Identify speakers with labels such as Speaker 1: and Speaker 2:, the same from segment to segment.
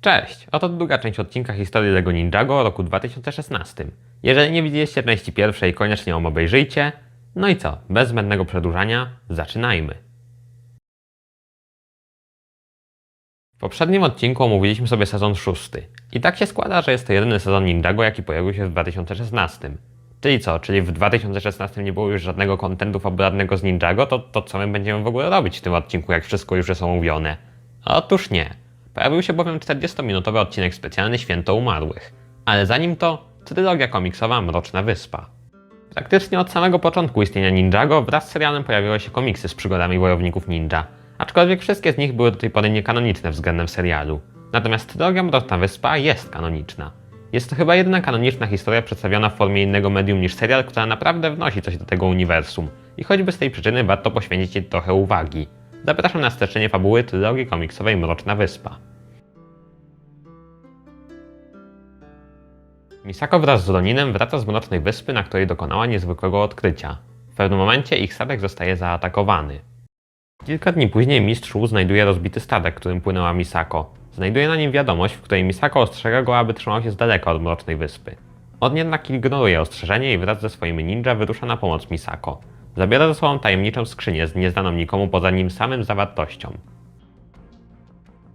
Speaker 1: Cześć, oto druga część odcinka historii LEGO Ninjago roku 2016. Jeżeli nie widzieliście części pierwszej, koniecznie ją obejrzyjcie. No i co, bez zbędnego przedłużania, zaczynajmy. W poprzednim odcinku omówiliśmy sobie sezon szósty. I tak się składa, że jest to jedyny sezon Ninjago, jaki pojawił się w 2016. Czyli co, czyli w 2016 nie było już żadnego kontentu fabularnego z Ninjago, to, to co my będziemy w ogóle robić w tym odcinku, jak wszystko już jest omówione? Otóż nie. Pojawił się bowiem 40-minutowy odcinek specjalny Święto Umarłych. Ale zanim to, trylogia komiksowa Mroczna Wyspa. Praktycznie od samego początku istnienia Ninjago wraz z serialem pojawiły się komiksy z przygodami wojowników ninja, aczkolwiek wszystkie z nich były do tej pory niekanoniczne względem serialu. Natomiast trylogia Mroczna Wyspa jest kanoniczna. Jest to chyba jedyna kanoniczna historia przedstawiona w formie innego medium niż serial, która naprawdę wnosi coś do tego uniwersum. I choćby z tej przyczyny warto poświęcić jej trochę uwagi. Zapraszam na streszczenie fabuły trylogii komiksowej Mroczna Wyspa. Misako wraz z Roninem wraca z Mrocznej Wyspy, na której dokonała niezwykłego odkrycia. W pewnym momencie ich statek zostaje zaatakowany. Kilka dni później mistrz Wu znajduje rozbity statek, którym płynęła Misako. Znajduje na nim wiadomość, w której Misako ostrzega go, aby trzymał się z daleka od Mrocznej Wyspy. On jednak ignoruje ostrzeżenie i wraz ze swoimi ninja wyrusza na pomoc Misako. Zabiera ze sobą tajemniczą skrzynię z nieznaną nikomu poza nim samym zawartością.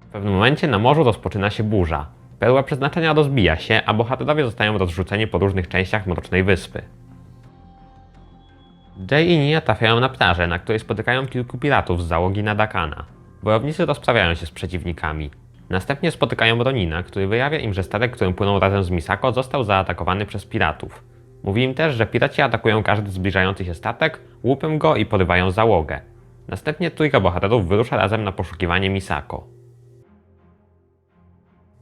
Speaker 1: W pewnym momencie na morzu rozpoczyna się burza. Perła przeznaczenia rozbija się, a bohaterowie zostają rozrzuceni po różnych częściach Mrocznej Wyspy. Jay i Nia trafiają na plażę, na której spotykają kilku piratów z załogi Nadakana. Wojownicy rozprawiają się z przeciwnikami. Następnie spotykają Ronina, który wyjawia im, że statek, którym płynął razem z Misako, został zaatakowany przez piratów. Mówi im też, że piraci atakują każdy zbliżający się statek, łupią go i porywają załogę. Następnie trójka bohaterów wyrusza razem na poszukiwanie Misako.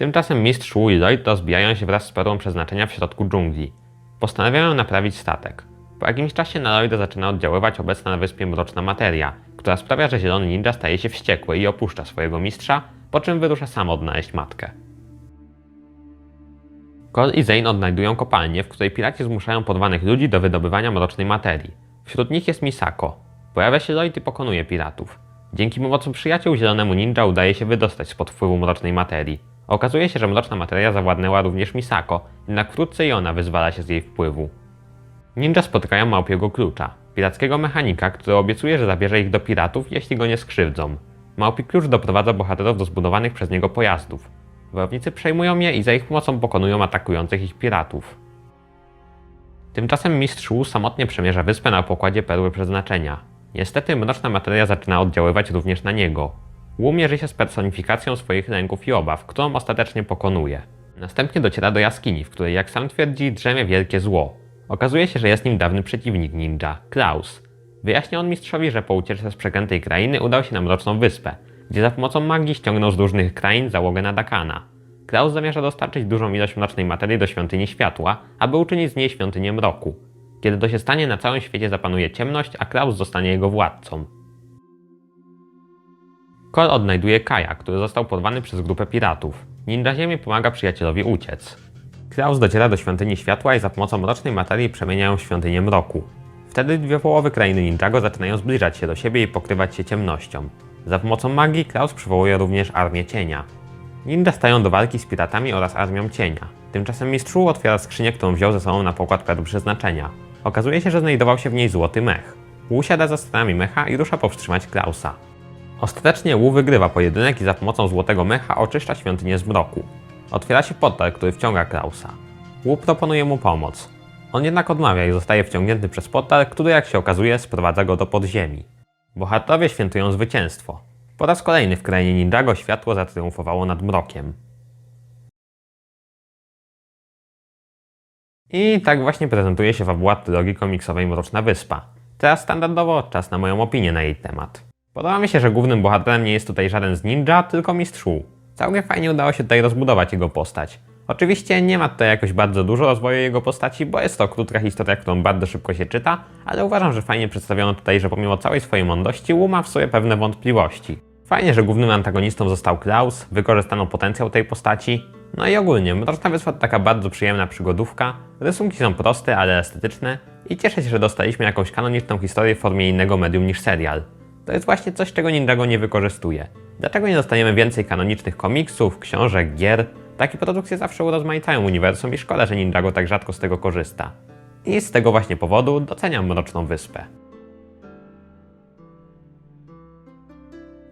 Speaker 1: Tymczasem mistrz Lloyd rozbijają się wraz z perłą przeznaczenia w środku dżungli. Postanawiają naprawić statek. Po jakimś czasie na Lloyda zaczyna oddziaływać obecna na wyspie mroczna materia, która sprawia, że zielony ninja staje się wściekły i opuszcza swojego mistrza, po czym wyrusza sam odnaleźć matkę. Cole i Zane odnajdują kopalnię, w której piraci zmuszają podwanych ludzi do wydobywania mrocznej materii. Wśród nich jest Misako. Pojawia się Lloyd i pokonuje piratów. Dzięki pomocy przyjaciół zielonemu ninja udaje się wydostać spod wpływu mrocznej materii. Okazuje się, że mroczna materia zawładnęła również Misako, jednak wkrótce i ona wyzwala się z jej wpływu. Ninja spotykają małpiego klucza, pirackiego mechanika, który obiecuje, że zabierze ich do piratów, jeśli go nie skrzywdzą. Małpi klucz doprowadza bohaterów do zbudowanych przez niego pojazdów. Wojownicy przejmują je i za ich pomocą pokonują atakujących ich piratów. Tymczasem mistrz Wu samotnie przemierza wyspę na pokładzie perły przeznaczenia. Niestety mroczna materia zaczyna oddziaływać również na niego. Wu mierzy się z personifikacją swoich lęków i obaw, którą ostatecznie pokonuje. Następnie dociera do jaskini, w której, jak sam twierdzi, drzemie wielkie zło. Okazuje się, że jest nim dawny przeciwnik ninja, Klaus. Wyjaśnia on mistrzowi, że po ucieczce z przeklętej krainy udał się na Mroczną Wyspę, gdzie za pomocą magii ściągnął z różnych krain załogę Nadakana. Klaus zamierza dostarczyć dużą ilość mrocznej materii do Świątyni Światła, aby uczynić z niej Świątynię Mroku. Kiedy to się stanie, na całym świecie zapanuje ciemność, a Klaus zostanie jego władcą. Kol odnajduje Kaja, który został porwany przez grupę piratów. Ninja Ziemi pomaga przyjacielowi uciec. Klaus dociera do Świątyni Światła i za pomocą mrocznej materii przemieniają Świątynię Mroku. Wtedy dwie połowy krainy Ninjago zaczynają zbliżać się do siebie i pokrywać się ciemnością. Za pomocą magii Klaus przywołuje również Armię Cienia. Ninja stają do walki z piratami oraz Armią Cienia. Tymczasem mistrz Wu otwiera skrzynię, którą wziął ze sobą na pokład perł przeznaczenia. Okazuje się, że znajdował się w niej złoty mech. Wu siada za sterami mecha i rusza powstrzymać Klausa. Ostatecznie Wu wygrywa pojedynek i za pomocą złotego mecha oczyszcza świątynię z mroku. Otwiera się portal, który wciąga Klausa. Wu proponuje mu pomoc. On jednak odmawia i zostaje wciągnięty przez portal, który jak się okazuje sprowadza go do podziemi. Bohaterowie świętują zwycięstwo. Po raz kolejny w krainie Ninjago światło zatriumfowało nad mrokiem. I tak właśnie prezentuje się fabuła trylogii komiksowej Mroczna Wyspa. Teraz standardowo czas na moją opinię na jej temat. Podoba mi się, że głównym bohaterem nie jest tutaj żaden z ninja, tylko mistrz Wu. Całkiem fajnie udało się tutaj rozbudować jego postać. Oczywiście nie ma tutaj jakoś bardzo dużo rozwoju jego postaci, bo jest to krótka historia, którą bardzo szybko się czyta, ale uważam, że fajnie przedstawiono tutaj, że pomimo całej swojej mądrości Wu ma w sobie pewne wątpliwości. Fajnie, że głównym antagonistą został Klaus, wykorzystano potencjał tej postaci. No i ogólnie, Mroczna Wyspa to taka bardzo przyjemna przygodówka, rysunki są proste, ale estetyczne i cieszę się, że dostaliśmy jakąś kanoniczną historię w formie innego medium niż serial. To jest właśnie coś, czego Ninjago nie wykorzystuje. Dlaczego nie dostaniemy więcej kanonicznych komiksów, książek, gier? Takie produkcje zawsze urozmaicają uniwersum i szkoda, że Ninjago tak rzadko z tego korzysta. I z tego właśnie powodu doceniam Mroczną Wyspę.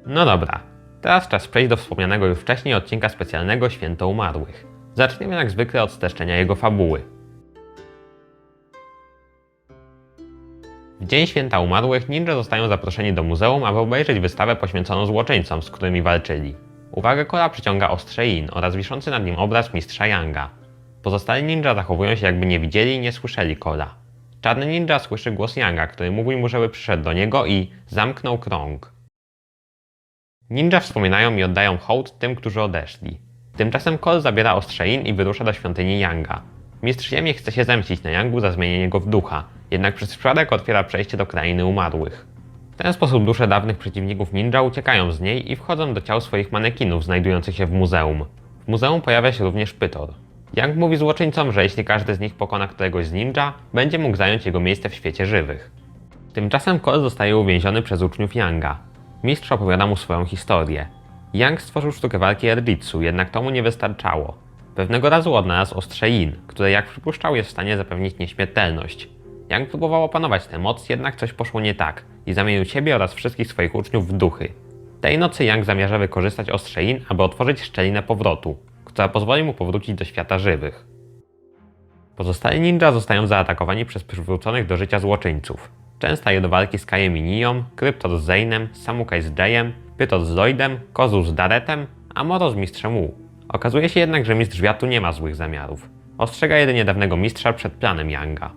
Speaker 1: No dobra, teraz czas przejść do wspomnianego już wcześniej odcinka specjalnego Święto Umarłych. Zaczniemy jak zwykle od streszczenia jego fabuły. W Dzień Święta Umarłych ninja zostają zaproszeni do muzeum, aby obejrzeć wystawę poświęconą złoczyńcom, z którymi walczyli. Uwagę Kola przyciąga ostrze In oraz wiszący nad nim obraz mistrza Yanga. Pozostali ninja zachowują się jakby nie widzieli i nie słyszeli Kola. Czarny ninja słyszy głos Yanga, który mówi mu, żeby przyszedł do niego i zamknął krąg. Ninja wspominają i oddają hołd tym, którzy odeszli. Tymczasem Kol zabiera ostrze In i wyrusza do świątyni Yanga. Mistrz Ziemi chce się zemścić na Yangu za zmienienie go w ducha, jednak przez przypadek otwiera przejście do krainy umarłych. W ten sposób dusze dawnych przeciwników ninja uciekają z niej i wchodzą do ciał swoich manekinów znajdujących się w muzeum. W muzeum pojawia się również Pytor. Yang mówi złoczyńcom, że jeśli każdy z nich pokona któregoś z ninja, będzie mógł zająć jego miejsce w świecie żywych. Tymczasem Kol zostaje uwięziony przez uczniów Yanga. Mistrz opowiada mu swoją historię. Yang stworzył sztukę walki Erditsu, jednak to mu nie wystarczało. Pewnego razu odnalazł ostrze Yin, które jak przypuszczał jest w stanie zapewnić nieśmiertelność. Yang próbował opanować tę moc, jednak coś poszło nie tak i zamienił siebie oraz wszystkich swoich uczniów w duchy. Tej nocy Yang zamierza wykorzystać ostrze aby otworzyć szczelinę powrotu, która pozwoli mu powrócić do świata żywych. Pozostali ninja zostają zaatakowani przez przywróconych do życia złoczyńców. Często je do walki z Kajem i Niją, Kryptor z Zeinem, Samukai z Jayem, Pytor z Lloydem, Kozu z Daretem, a Moro z Mistrzem Wu. Okazuje się jednak, że Mistrz Wiatu nie ma złych zamiarów. Ostrzega jedynie dawnego mistrza przed planem Yanga.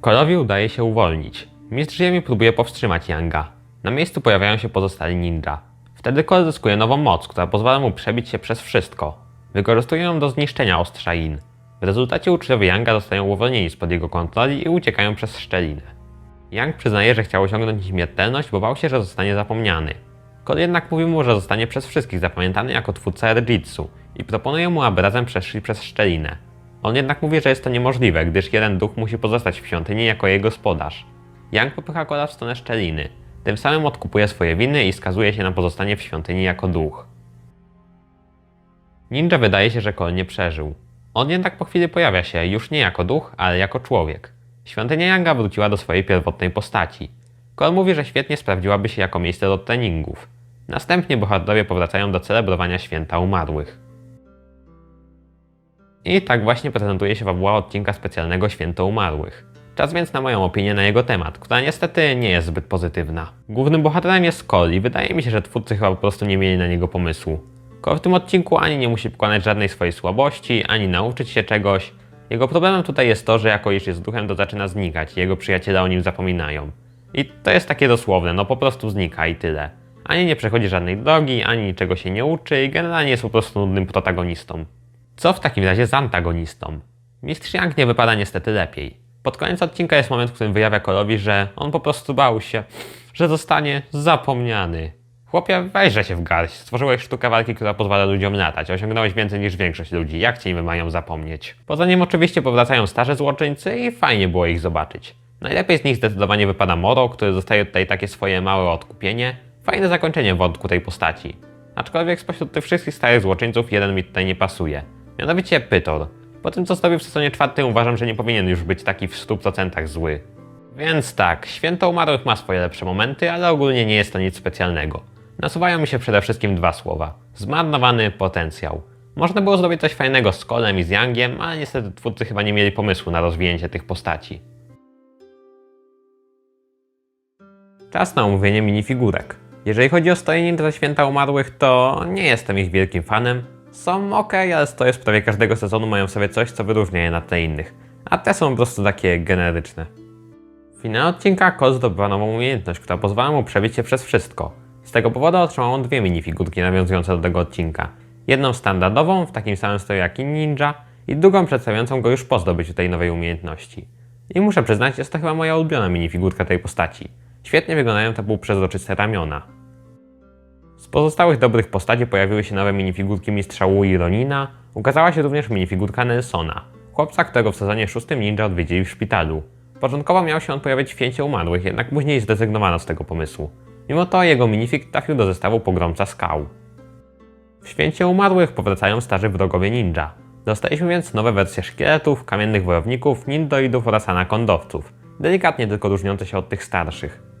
Speaker 1: Kolowi udaje się uwolnić. Mistrz Ziemi próbuje powstrzymać Yanga. Na miejscu pojawiają się pozostali ninja. Wtedy Kol zyskuje nową moc, która pozwala mu przebić się przez wszystko. Wykorzystuje ją do zniszczenia ostrza In. W rezultacie uczniowie Yanga zostają uwolnieni spod jego kontroli i uciekają przez szczelinę. Yang przyznaje, że chciał osiągnąć śmiertelność, bo bał się, że zostanie zapomniany. Kol jednak mówi mu, że zostanie przez wszystkich zapamiętany jako twórca Erjitsu i proponuje mu, aby razem przeszli przez szczelinę. On jednak mówi, że jest to niemożliwe, gdyż jeden duch musi pozostać w świątyni jako jej gospodarz. Yang popycha Kola w stronę szczeliny. Tym samym odkupuje swoje winy i skazuje się na pozostanie w świątyni jako duch. Ninja wydaje się, że Kol nie przeżył. On jednak po chwili pojawia się już nie jako duch, ale jako człowiek. Świątynia Yanga wróciła do swojej pierwotnej postaci. Kol mówi, że świetnie sprawdziłaby się jako miejsce do treningów. Następnie bohaterowie powracają do celebrowania święta umarłych. I tak właśnie prezentuje się fabuła odcinka specjalnego Święto Umarłych. Czas więc na moją opinię na jego temat, która niestety nie jest zbyt pozytywna. Głównym bohaterem jest Cole i wydaje mi się, że twórcy chyba po prostu nie mieli na niego pomysłu. Cole w tym odcinku ani nie musi pokonać żadnej swojej słabości, ani nauczyć się czegoś. Jego problemem tutaj jest to, że jako iż jest duchem, to zaczyna znikać i jego przyjaciele o nim zapominają. I to jest takie dosłowne, no po prostu znika i tyle. Ani nie przechodzi żadnej drogi, ani niczego się nie uczy i generalnie jest po prostu nudnym protagonistą. Co w takim razie z antagonistą? Mistrz Yang nie wypada niestety lepiej. Pod koniec odcinka jest moment, w którym wyjawia Kolowi, że on po prostu bał się, że zostanie zapomniany. Chłopie, weźże się w garść. Stworzyłeś sztukę walki, która pozwala ludziom latać. Osiągnąłeś więcej niż większość ludzi. Jak cię niby mają zapomnieć? Poza nim oczywiście powracają starzy złoczyńcy i fajnie było ich zobaczyć. Najlepiej z nich zdecydowanie wypada Moro, który dostaje tutaj takie swoje małe odkupienie. Fajne zakończenie wątku tej postaci. Aczkolwiek spośród tych wszystkich starych złoczyńców jeden mi tutaj nie pasuje. Mianowicie Pytor. Po tym co zrobił w sezonie czwartym uważam, że nie powinien już być taki w 100% zły. Więc tak, Święto Umarłych ma swoje lepsze momenty, ale ogólnie nie jest to nic specjalnego. Nasuwają mi się przede wszystkim dwa słowa. Zmarnowany potencjał. Można było zrobić coś fajnego z Kolem i z Yangiem, ale niestety twórcy chyba nie mieli pomysłu na rozwinięcie tych postaci. Czas na omówienie minifigurek. Jeżeli chodzi o stojenie za święta umarłych, to nie jestem ich wielkim fanem. Są ok, ale stoje z prawie każdego sezonu mają w sobie coś, co wyróżnia je na tle innych. A te są po prostu takie generyczne. W finale odcinka Kol zdobywa nową umiejętność, która pozwala mu przebić się przez wszystko. Z tego powodu otrzymał on dwie minifigurki nawiązujące do tego odcinka. Jedną standardową, w takim samym stroju jak i ninja, i drugą przedstawiającą go już po zdobyciu tej nowej umiejętności. I muszę przyznać, jest to chyba moja ulubiona minifigurka tej postaci. Świetnie wyglądają te półprzezroczyste ramiona. Z pozostałych dobrych postaci pojawiły się nowe minifigurki Mistrza Wu i Ronina, ukazała się również minifigurka Nelsona, chłopca, którego w sezonie szóstym ninja odwiedzili w szpitalu. Początkowo miał się on pojawić w święcie umarłych, jednak później zrezygnowano z tego pomysłu. Mimo to jego minifig trafił do zestawu Pogromca Skał. W Święcie Umarłych powracają starzy wrogowie ninja. Dostaliśmy więc nowe wersje szkieletów, kamiennych wojowników, nindoidów oraz anakondowców, delikatnie tylko różniące się od tych starszych.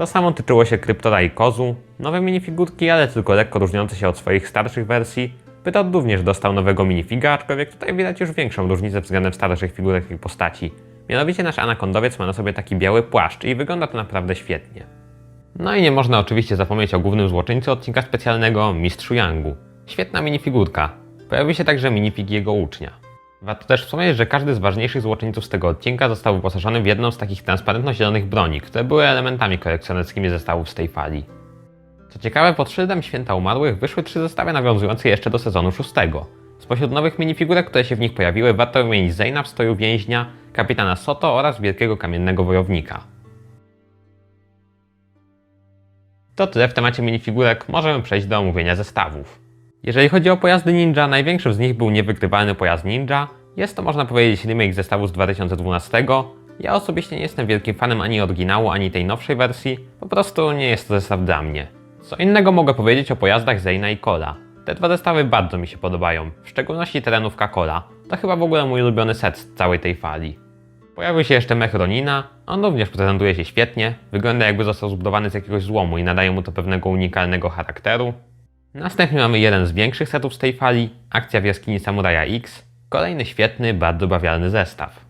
Speaker 1: To samo tyczyło się Kryptora i Kozu, nowe minifigurki, ale tylko lekko różniące się od swoich starszych wersji. Pytot również dostał nowego minifiga, aczkolwiek tutaj widać już większą różnicę względem starszych figurek i postaci. Mianowicie nasz anakondowiec ma na sobie taki biały płaszcz i wygląda to naprawdę świetnie. No i nie można oczywiście zapomnieć o głównym złoczyńcy odcinka specjalnego, Mistrzu Yangu. Świetna minifigurka. Pojawił się także minifig jego ucznia. Warto też wspomnieć, że każdy z ważniejszych złoczyńców z tego odcinka został wyposażony w jedną z takich transparentno-zielonych broni, które były elementami kolekcjonerskimi zestawów z tej fali. Co ciekawe, pod szyldem Święta Umarłych wyszły trzy zestawy nawiązujące jeszcze do sezonu szóstego. Spośród nowych minifigurek, które się w nich pojawiły, warto wymienić Zeyna w stoju więźnia, kapitana Soto oraz wielkiego kamiennego wojownika. To tyle w temacie minifigurek, możemy przejść do omówienia zestawów. Jeżeli chodzi o pojazdy ninja, największym z nich był niewykrywalny pojazd ninja. Jest to można powiedzieć remake zestawu z 2012. Ja osobiście nie jestem wielkim fanem ani oryginału, ani tej nowszej wersji, po prostu nie jest to zestaw dla mnie. Co innego mogę powiedzieć o pojazdach Zeyna i Kola. Te dwa zestawy bardzo mi się podobają, w szczególności terenówka Kola. To chyba w ogóle mój ulubiony set z całej tej fali. Pojawił się jeszcze mech Ronina, on również prezentuje się świetnie, wygląda jakby został zbudowany z jakiegoś złomu i nadaje mu to pewnego unikalnego charakteru. Następnie mamy jeden z większych setów z tej fali, akcja w jaskini Samuraja X, kolejny świetny, bardzo bawialny zestaw.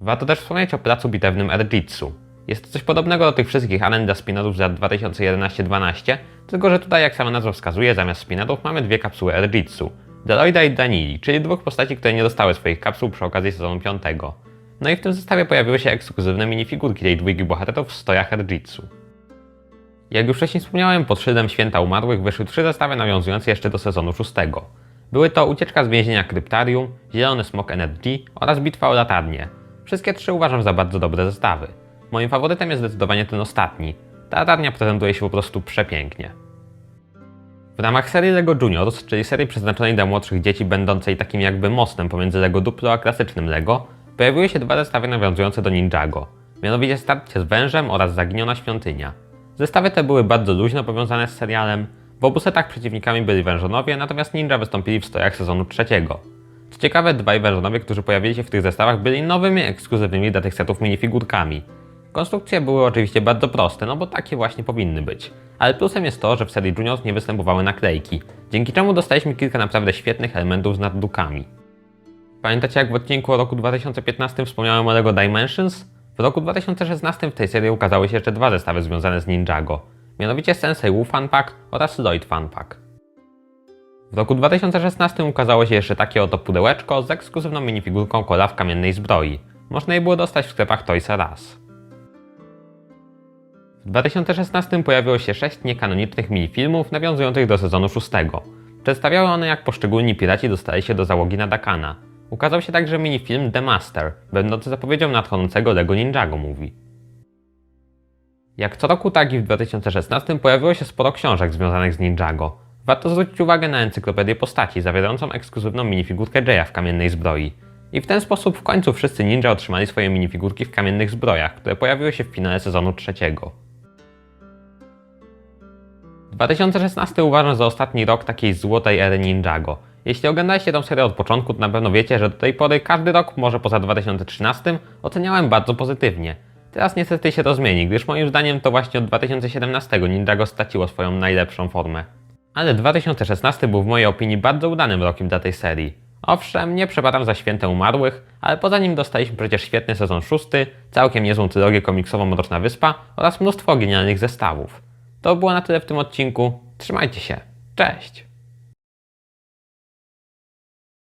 Speaker 1: Warto też wspomnieć o placu bitewnym Erjitsu. Jest to coś podobnego do tych wszystkich Anenda spinnerów z lat 2011-12, tylko że tutaj, jak sama nazwa wskazuje, zamiast spinnerów mamy dwie kapsuły Erjitsu, Deloida i Danili, czyli dwóch postaci, które nie dostały swoich kapsuł przy okazji sezonu 5. No i w tym zestawie pojawiły się ekskluzywne minifigurki tej dwójki bohaterów w stojach Erjitsu. Jak już wcześniej wspomniałem, pod szyldem Święta Umarłych wyszły trzy zestawy nawiązujące jeszcze do sezonu szóstego. Były to Ucieczka z więzienia Kryptarium, Zielony Smok Energy oraz Bitwa o latarnię. Wszystkie trzy uważam za bardzo dobre zestawy. Moim faworytem jest zdecydowanie ten ostatni. Ta latarnia prezentuje się po prostu przepięknie. W ramach serii LEGO Juniors, czyli serii przeznaczonej dla młodszych dzieci będącej takim jakby mostem pomiędzy LEGO Duplo a klasycznym LEGO, pojawiły się dwa zestawy nawiązujące do Ninjago, mianowicie Starcie z Wężem oraz Zaginiona Świątynia. Zestawy te były bardzo luźno powiązane z serialem, w obu setach przeciwnikami byli wężonowie, natomiast ninja wystąpili w stojach sezonu trzeciego. Co ciekawe, dwaj wężonowie, którzy pojawili się w tych zestawach, byli nowymi, ekskluzywnymi dla tych setów minifigurkami. Konstrukcje były oczywiście bardzo proste, no bo takie właśnie powinny być. Ale plusem jest to, że w serii Juniors nie występowały naklejki, dzięki czemu dostaliśmy kilka naprawdę świetnych elementów z naddukami. Pamiętacie jak w odcinku o roku 2015 wspomniałem o LEGO Dimensions? W roku 2016 w tej serii ukazały się jeszcze dwa zestawy związane z Ninjago, mianowicie Sensei Wu Fun Pack oraz Lloyd Fun Pack. W roku 2016 ukazało się jeszcze takie oto pudełeczko z ekskluzywną minifigurką kola w kamiennej zbroi. Można je było dostać w sklepach Toys R Us. W 2016 pojawiło się sześć niekanonicznych minifilmów nawiązujących do sezonu szóstego. Przedstawiały one jak poszczególni piraci dostali się do załogi Nadakana. Ukazał się także minifilm The Master, będący zapowiedzią nadchodzącego LEGO Ninjago Movie. Jak co roku, tak i w 2016 pojawiło się sporo książek związanych z Ninjago. Warto zwrócić uwagę na encyklopedię postaci zawierającą ekskluzywną minifigurkę Jaya w kamiennej zbroi. I w ten sposób w końcu wszyscy ninja otrzymali swoje minifigurki w kamiennych zbrojach, które pojawiły się w finale sezonu trzeciego. 2016 uważam za ostatni rok takiej złotej ery Ninjago. Jeśli oglądaliście tę serię od początku, to na pewno wiecie, że do tej pory każdy rok, może poza 2013, oceniałem bardzo pozytywnie. Teraz niestety się to zmieni, gdyż moim zdaniem to właśnie od 2017 Ninjago straciło swoją najlepszą formę. Ale 2016 był w mojej opinii bardzo udanym rokiem dla tej serii. Owszem, nie przepadam za świętem umarłych, ale poza nim dostaliśmy przecież świetny sezon szósty, całkiem niezłą trylogię komiksową Mroczna Wyspa oraz mnóstwo genialnych zestawów. To było na tyle w tym odcinku. Trzymajcie się. Cześć!